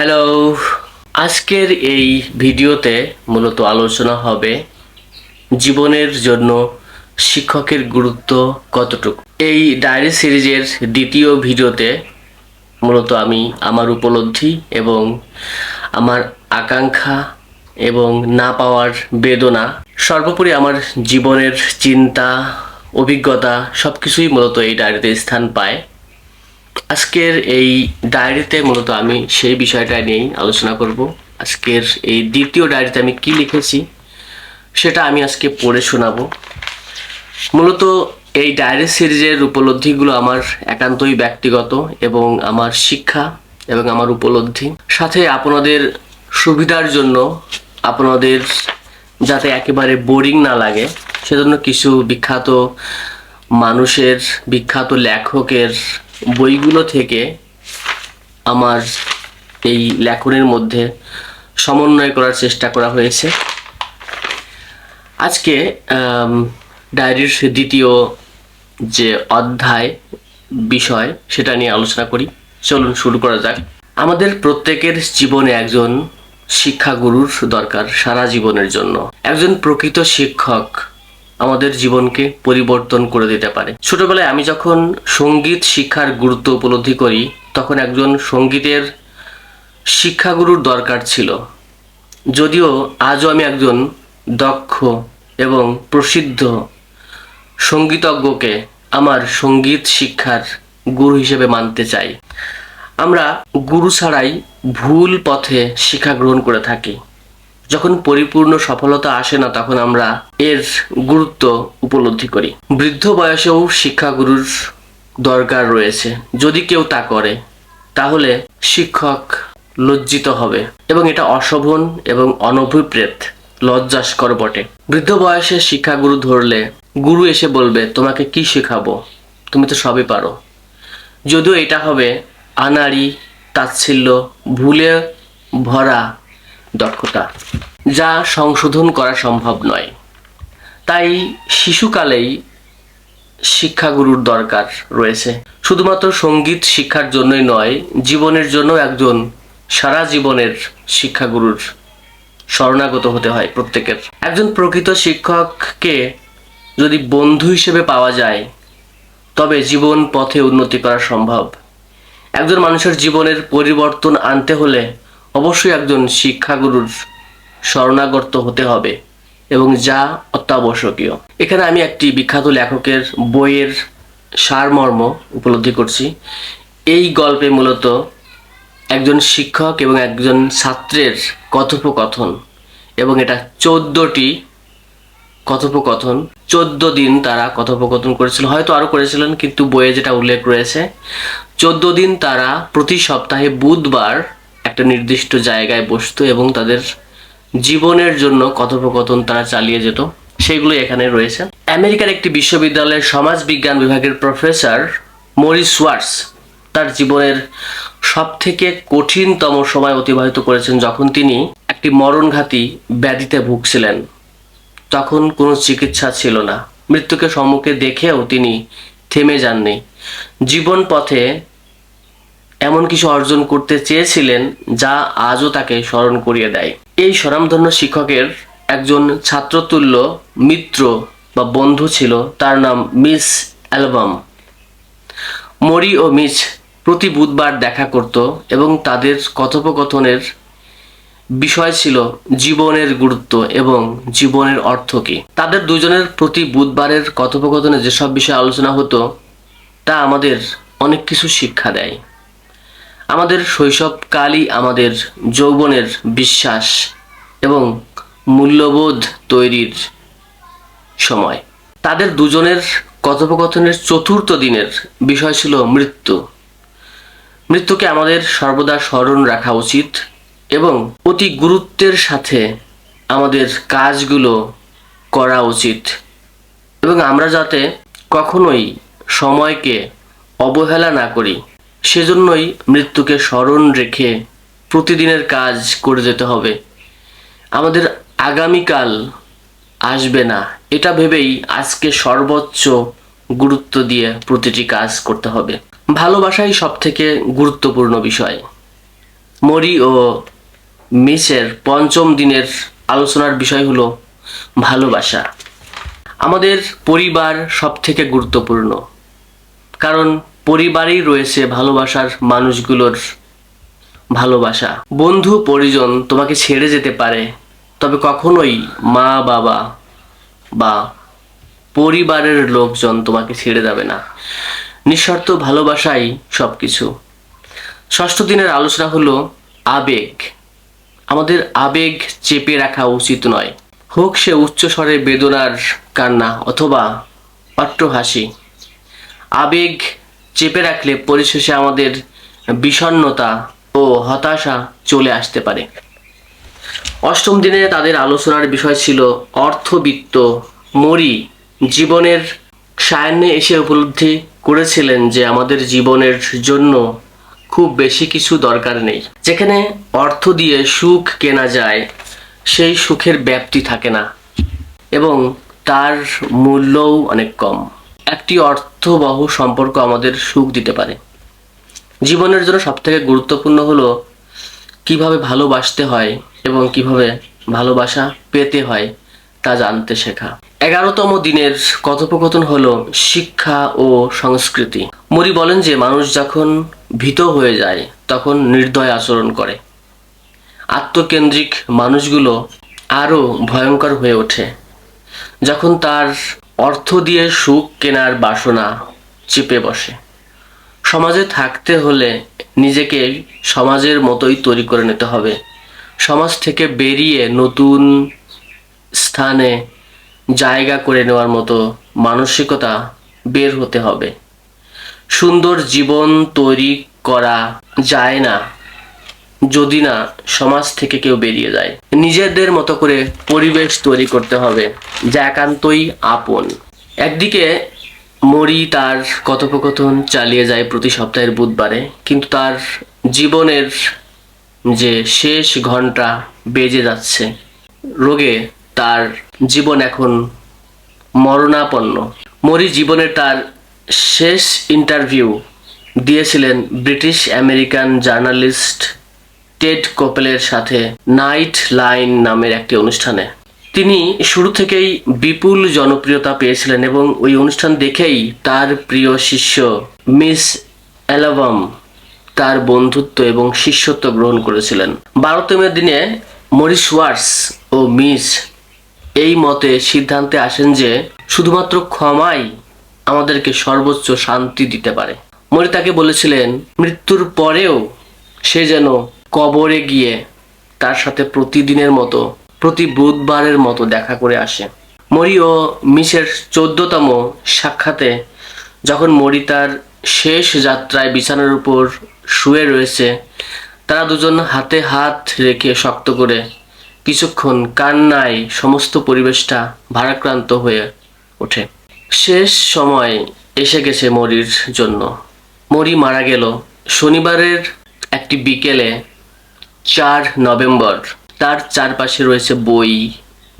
Hello আজকের এই ভিডিওতে মূলত আলোচনা হবে জীবনের জন্য শিক্ষকের গুরুত্ব কতটুকু? এই ডায়েরি সিরিজের দ্বিতীয় ভিডিওতে মূলত আমি আমার উপলব্ধি এবং আমার আকাঙ্ক্ষা এবং না পাওয়ার বেদনা, সর্বোপরি আমার জীবনের চিন্তা, অভিজ্ঞতা সব কিছুই মূলত এই ডায়েরিতে স্থান পায়। আজকের এই ডায়েরিতে মূলত আমি সেই বিষয়টা নিয়েই আলোচনা করব। আজকের এই দ্বিতীয় ডায়েরিতে আমি কি লিখেছি সেটা আমি আজকে পড়ে শোনাবো। মূলত এই ডায়েরি সিরিজের উপলব্ধিগুলো আমার একান্তই ব্যক্তিগত এবং আমার শিক্ষা এবং আমার উপলব্ধি। সাথে আপনাদের সুবিধার জন্য আপনাদের যাতে একেবারে বোরিং না লাগে, সেজন্য কিছু বিখ্যাত মানুষের, বিখ্যাত লেখকের বইগুলো থেকে আমার এই লেখনের মধ্যে সমন্বয় করার চেষ্টা করা হয়েছে। আজকে ডায়েরির দ্বিতীয় যে অধ্যায় বিষয় সেটা নিয়ে আলোচনা করি। চলুন শুরু করা যাক। আমাদের প্রত্যেকের জীবনে একজন শিক্ষাগুরুর দরকার সারা জীবনের জন্য। একজন প্রকৃত শিক্ষক আমাদের জীবনকে পরিবর্তন করে দিতে পারে। ছোটবেলায় আমি যখন সংগীত শিক্ষার গুরুত্ব উপলব্ধি করি, তখন একজন সঙ্গীতের শিক্ষাগুরুর দরকার ছিল। যদিও আজও আমি একজন দক্ষ এবং প্রসিদ্ধ সঙ্গীতজ্ঞকে আমার সংগীত শিক্ষার গুরু হিসেবে মানতে চাই। আমরা গুরু ছাড়াই ভুল পথে শিক্ষা গ্রহণ করে থাকি। যখন পরিপূর্ণ সফলতা আসে না, তখন আমরা এর গুরুত্ব উপলব্ধি করি। বৃদ্ধ বয়সেও শিক্ষাগুরুর দরকার রয়েছে। যদি কেউ তা করে, তাহলে শিক্ষক লজ্জিত হবে এবং এটা অশোভন এবং অনভিপ্রেত, লজ্জাস্কর বটে। বৃদ্ধ বয়সে শিক্ষাগুরু ধরলে গুরু এসে বলবে, তোমাকে কি শেখাবো? তুমি তো সবই পারো। যদিও এটা হবে আনাড়ি, তাচ্ছিল্য, ভুলে ভরা দক্ষতা, যা সংশোধন করা সম্ভব নয়। তাই শিশুকালেই শিক্ষাগুরুর দরকার রয়েছে। শুধুমাত্র সংগীত শিক্ষার জন্যই নয়, জীবনের জন্য একজন সারা জীবনের শিক্ষাগুরুর শরণাগত হতে হয় প্রত্যেকের। একজন প্রকৃত শিক্ষককে যদি বন্ধু হিসেবে পাওয়া যায়, তবে জীবন পথে উন্নতি করা সম্ভব। একজন মানুষের জীবনের পরিবর্তন আনতে হলে অবশ্যই একজন শিক্ষাগুরুর শরণাগত হতে হবে এবং যা অত্যাবশ্যকীয়। এখানে আমি একটি বিখ্যাত লেখকের বইয়ের সারমর্ম উপলব্ধি করছি। এই গল্পে মূলত একজন শিক্ষক এবং একজন ছাত্রের কথোপকথন এবং এটা চোদ্দটি কথোপকথন। চোদ্দ দিন তারা কথোপকথন করেছিল। হয়তো আরও করেছিলেন, কিন্তু বইয়ে যেটা উল্লেখ রয়েছে, চোদ্দ দিন তারা প্রতি সপ্তাহে বুধবার একটা নির্দিষ্ট জায়গায় বসতো এবং তাদের জীবনের জন্য কথোপকথন তারা চালিয়ে যেত। সেগুলো এখানে রয়েছে। আমেরিকার একটি বিশ্ববিদ্যালয়ের সমাজ বিজ্ঞান বিভাগের প্রফেসর মরিস ওয়ার্স তার জীবনের সব থেকে কঠিনতম সময় অতিবাহিত করেছেন যখন তিনি একটি মরণঘাতী ব্যাধিতে ভুগছিলেন। তখন কোনো চিকিৎসা ছিল না। মৃত্যুকে সম্মুখে দেখেও তিনি থেমে যাননি। জীবন পথে এমন কিছু অর্জন করতে চেয়েছিলেন যা আজও তাকে স্মরণ করিয়ে দেয়। এই স্বনামধন্য শিক্ষকের একজন ছাত্রতুল্য মিত্র বা বন্ধু ছিল, তার নাম মিস অ্যালবাম। মরি ও মিস প্রতি বুধবার দেখা করত এবং তাদের কথোপকথনের বিষয় ছিল জীবনের গুরুত্ব এবং জীবনের অর্থ কী। তাদের দুজনের প্রতি বুধবারের কথোপকথনে যেসব বিষয়ে আলোচনা হতো, তা আমাদের অনেক কিছু শিক্ষা দেয়। আমাদের শৈশবকালই আমাদের যৌবনের বিশ্বাস এবং মূল্যবোধ তৈরির সময়। তাদের দুজনের কথোপকথনের চতুর্থ দিনের বিষয় ছিল মৃত্যু। মৃত্যুকে আমাদের সর্বদা স্মরণ রাখা উচিত এবং অতি গুরুত্বের সাথে আমাদের কাজগুলো করা উচিত এবং আমরা যাতে কখনোই সময়কে অবহেলা না করি। সেজন্যই মৃত্যুকে স্মরণ রেখে প্রতিদিনের কাজ করে যেতে হবে। আমাদের আগামীকাল আসবে না। এটা ভেবেই আজকে সর্বোচ্চ গুরুত্ব দিয়ে প্রতিটি কাজ করতে হবে। ভালোবাসাই সব থেকে গুরুত্বপূর্ণ বিষয়। মরি ও মিসের পঞ্চম দিনের আলোচনার বিষয় হলো ভালোবাসা। আমাদের পরিবার সব থেকে গুরুত্বপূর্ণ। কারণ পরিবারেই রয়েছে ভালোবাসার মানুষগুলোর ভালোবাসা। বন্ধু, পরিজন তোমাকে ছেড়ে যেতে পারে, তবে কখনোই মা, বাবা বা পরিবারের লোকজন তোমাকে ছেড়ে যাবে না। নিঃস্বার্থ ভালোবাসাই সব কিছু ষষ্ঠ দিনের আলোচনা হলো আবেগ। আমাদের আবেগ চেপে রাখা উচিত নয়। হোক সে উচ্চ স্বরে বেদনার কান্না অথবা অট্টহাসি। আবেগ চেপে রাখলে পরিশেষে আমাদের বিষণ্ণতা ও হতাশা চলে আসতে পারে। অষ্টম দিনে তাদের আলোচনার বিষয় ছিল অর্থবিত্ত। মরি জীবনের সায়ান্নে এসে উপলব্ধি করেছিলেন যে আমাদের জীবনের জন্য খুব বেশি কিছু দরকার নেই। যেখানে অর্থ দিয়ে সুখ কেনা যায়, সেই সুখের ব্যাপ্তি থাকে না এবং তার মূল্যও অনেক কম। একটি অর্থবহ সম্পর্ক আমাদের সুখ দিতে পারে। জীবনের জন্য সবথেকে গুরুত্বপূর্ণ হলো কীভাবে ভালোবাসতে হয় এবং কীভাবে ভালোবাসা পেতে হয় তা জানতে শেখা। এগারোতম দিনের কথোপকথন হলো শিক্ষা ও সংস্কৃতি। মরি বলেন যে, মানুষ যখন ভীত হয়ে যায়, তখন নির্দয় আচরণ করে। আত্মকেন্দ্রিক মানুষগুলো আরও ভয়ঙ্কর হয়ে ওঠে। যখন তার অর্থ দিয়ে সুখ কেনার বাসনা চেপে বসে। সমাজে থাকতে হলে নিজেকে সমাজের মতোই তৈরি করে নিতে হবে। সমাজ থেকে বেরিয়ে নতুন স্থানে জায়গা করে নেওয়ার মতো মানসিকতা বের হতে হবে। সুন্দর জীবন তৈরি করা যায় না। যদি না সমাজ থেকে কেউ বেরিয়ে যায়। নিজেদের মতো করে পরিবেশ তৈরি করতে হবে, যা একান্তই আপন। একদিকে মরি তার কথোপকথন চালিয়ে যায় প্রতি সপ্তাহের বুধবারে, কিন্তু তার জীবনের যে শেষ ঘণ্টা বেজে যাচ্ছে, রোগে তার জীবন এখন মরণাপন্ন। মরি জীবনে তার শেষ ইন্টারভিউ দিয়েছিলেন ব্রিটিশ আমেরিকান জার্নালিস্ট টেড কোপেলের সাথে নাইট লাইন নামের একটি অনুষ্ঠানে। তিনি শুরু থেকেই বিপুল জনপ্রিয়তা পেয়েছিলেন এবং ওই অনুষ্ঠান দেখেই তার প্রিয় শিষ্য মিস অ্যালাবাম, তার বন্ধুত্ব এবং শিষ্যত্ব গ্রহণ করেছিলেন। বারোতমের দিনে মরিস ওয়ার্স ও মিস এই মতে সিদ্ধান্তে আসেন যে শুধুমাত্র ক্ষমাই আমাদেরকে সর্বোচ্চ শান্তি দিতে পারে। মরি তাকে বলেছিলেন, মৃত্যুর পরেও সে যেন কবরে গিয়ে তার সাথে প্রতিদিনের মতো, প্রতি বুধবারের মতো দেখা করে আসে। মরি ও মিসের চোদ্দতম সাক্ষাতে যখন মরি তার শেষ যাত্রায় বিছানার উপর শুয়ে রয়েছে, তারা দুজন হাতে হাত রেখে শক্ত করে কিছুক্ষণ কান্নায় সমস্ত পরিবেশটা ভারাক্রান্ত হয়ে ওঠে। শেষ সময় এসে গেছে মরির জন্য। মরি মারা গেল। শনিবারের একটি বিকেলে চার নভেম্বর। তার চারপাশে রয়েছে বই,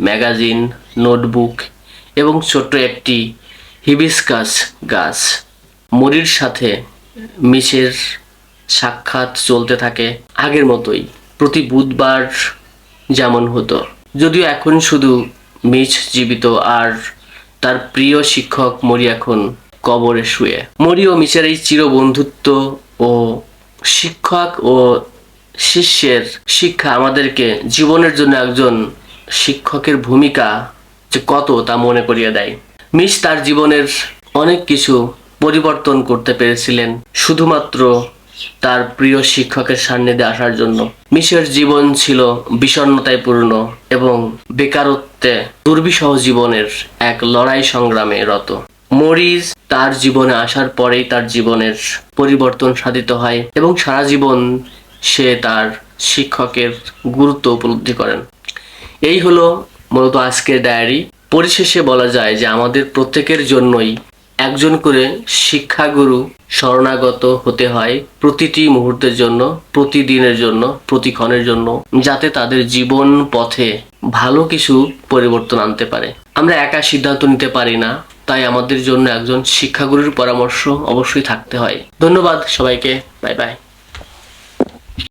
ম্যাগাজিন, নোটবুক এবং ছোট্ট একটি হিবিস্কাস গাছ। মরির সাথে মিসের সাক্ষাৎ চলতে থাকে আগের মতোই, প্রতি বুধবার যেমন হতো। যদিও এখন শুধু মিচ জীবিত আর তার প্রিয় শিক্ষক মরি এখন কবরে শুয়ে। মরি ও মিচের এই চির বন্ধুত্ব ও শিক্ষক ও শিষ্যের শিক্ষা আমাদেরকে জীবনের জন্য একজন শিক্ষকের ভূমিকা যে কত তা মনে করিয়ে দেয়। মিস তার জীবনের অনেক কিছু পরিবর্তন করতে পেরেছিলেন, শুধুমাত্র তার প্রিয় শিক্ষকের সান্নিধ্যে আসার জন্য। মিশের জীবন ছিল বিষণ্ণতায় পূর্ণ এবং বেকারত্বে দুর্বিষহ জীবনের এক লড়াই সংগ্রামে রত। মরিজ তার জীবনে আসার পরেই তার জীবনের পরিবর্তন সাধিত হয় এবং সারা জীবন সে তার শিক্ষকের গুরুত্ব উপলব্ধি করেন। এই হলো মূলত আজকের ডায়েরি। পরিশেষে বলা যায় যে আমাদের প্রত্যেকের জন্যই একজন করে শিক্ষাগুরু শরণাগত হতে হয় প্রতিটি মুহূর্তের জন্য, প্রতিদিনের জন্য, প্রতিক্ষণের জন্য, যাতে তাদের জীবন পথে ভালো কিছু পরিবর্তন আনতে পারে। আমরা একা সিদ্ধান্ত নিতে পারি না, তাই আমাদের জন্য একজন শিক্ষাগুরুর পরামর্শ অবশ্যই থাকতে হয়। ধন্যবাদ সবাইকে। Bye bye.